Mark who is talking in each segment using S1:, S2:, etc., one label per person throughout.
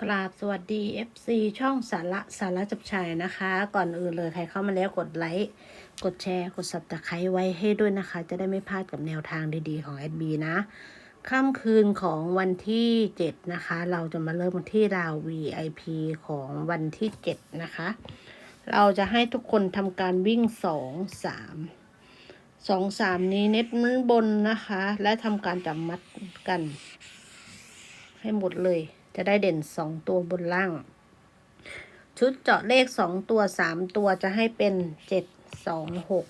S1: กราบสวัสดี FC ช่องสาระสาระจับชายนะคะ ก่อนอื่นเลยใครเข้ามาแล้วกดไลค์ กดแชร์ กดสับตะไคร้ไว้ให้ด้วยนะคะ จะได้ไม่พลาดกับแนวทางดีๆของแอดบีนะ ค่ำคืนของวันที่ 7 นะคะ เราจะมาเริ่มที่ราว VIP ของวันที่ 7 นะคะ เราจะให้ทุกคนทำการวิ่ง 2 3 2 3 นี้เน็ตมันบนนะคะ และทำการจับมัดกัน ให้หมดเลย จะได้เด่นสองตัวบนล่าง ชุดเจาะเลขสองตัวสามตัวจะให้เป็นเจ็ดสองหก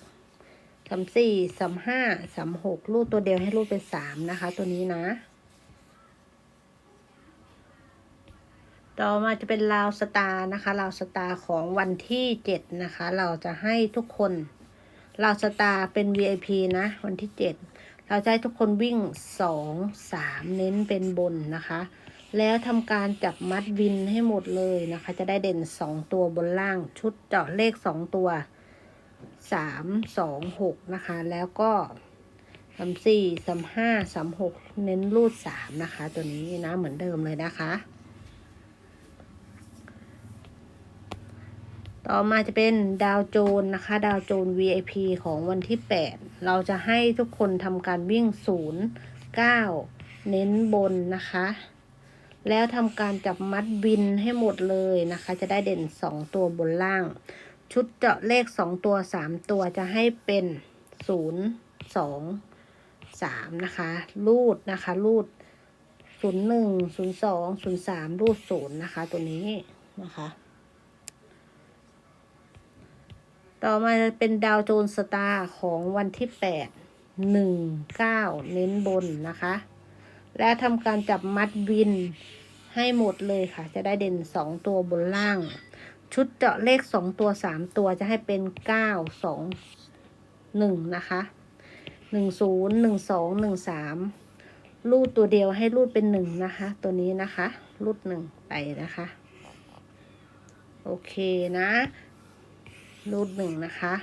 S1: สามสี่สามห้าสามหกรูดตัวเดียวให้รูดเป็นสามนะคะ ตัวนี้นะ ต่อมาจะเป็นลาวสตาร์นะคะลาวสตาร์ของวันที่เจ็ดนะคะ เราจะให้ทุกคนลาวสตาร์เป็น VIP นะ วันที่เจ็ดเราจะให้ทุกคนวิ่งสองสามเน้นเป็นบนนะคะ แล้วทำการจับมัดวินให้หมดเลยนะคะ จะได้เด่นสองตัวบนล่างชุดเจาะเลขสองตัวสามสองหกนะคะ แล้วก็สามสี่สามห้าสามหกเน้นรูดสามนะคะ ตัวนี้นะเหมือนเดิมเลยนะคะ ต่อมาจะเป็นดาวโจนนะคะ ดาวโจน VIP ของวันที่ 8 เราจะให้ทุกคนทำการวิ่ง 0 9 เน้นบนนะคะ แล้วทำการจับมัดวินให้หมดเลยนะคะ จะได้เด่น 2 ตัวบนล่าง ชุดเจาะเลข 2 ตัว 3 ตัวจะให้เป็น 0 2 3 นะคะ รูดนะคะ รูด 0 1 0 2 0 3 รูด 0 นะคะ ตัวนี้นะคะ ต่อมาจะเป็นดาวโจนสตาร์ของวันที่ 8 1 9 เน้นบนนะคะ และทำการจับมัดวินให้หมดเลยค่ะ จะได้เด่น 2 ตัวบนล่าง ชุดเจาะเลข 2 ตัว 3 ตัวจะให้เป็น 9 2 1 นะคะ 1 0 1 2 1 3 รูดตัวเดียวให้รูดเป็น 1 นะคะ ตัวนี้นะคะ รูด 1 ไปนะคะ โอเคนะ รูดหนึ่งนะคะ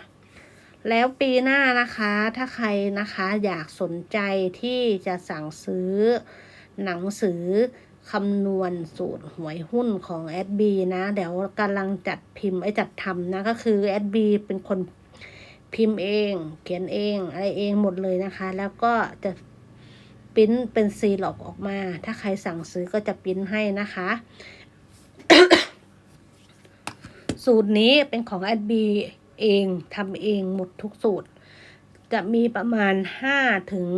S1: แล้วปีหน้านะคะถ้าใครนะคะอยากสนใจที่จะสั่งซื้อหนังสือคำนวณสูตรหวยหุ้นของแอดบีนะ เดี๋ยวกำลังจัดพิมพ์ไอ้จัดทำนะก็คือแอดบีเป็นคนพิมพ์เอง เขียนเองอะไรเองหมดเลยนะคะ แล้วก็จะปริ้นเป็นซีหลอกออกมา ถ้าใครสั่งซื้อก็จะปริ้นให้นะคะ สูตรนี้เป็นของแอดบี เองทำเองหมดทุกสูตร จะมีประมาณห้าถึง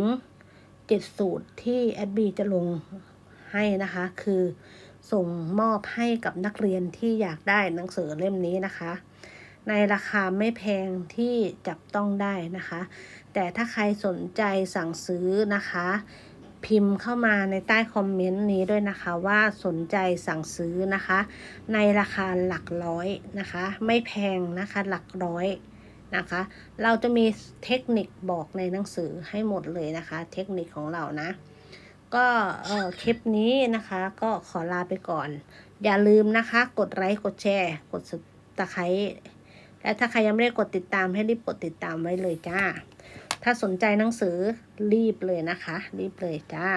S1: เจ็ดสูตรที่แอดบีจะลงให้นะคะ คือส่งมอบให้กับนักเรียนที่อยากได้หนังสือเล่มนี้นะคะ ในราคาไม่แพงที่จับต้องได้นะคะ แต่ถ้าใครสนใจสั่งซื้อนะคะ พิมพ์เข้ามาในใต้คอมเมนต์นี้ด้วยนะคะว่าสนใจสั่งซื้อนะคะ ในราคาหลักร้อยนะคะ ไม่แพงนะคะหลักร้อยนะคะ เราจะมีเทคนิคบอกในหนังสือให้หมดเลยนะคะ เทคนิคของเรานะ ก็เออคลิปนี้นะคะก็ขอลาไปก่อน อย่าลืมนะคะ กดไลค์กดแชร์ กดตะไคร้และถ้าใครยังไม่ได้กดติดตามให้รีบกดติดตามไว้เลยจ้า ถ้าสนใจหนังสือรีบเลยนะคะ รีบเลยจ้า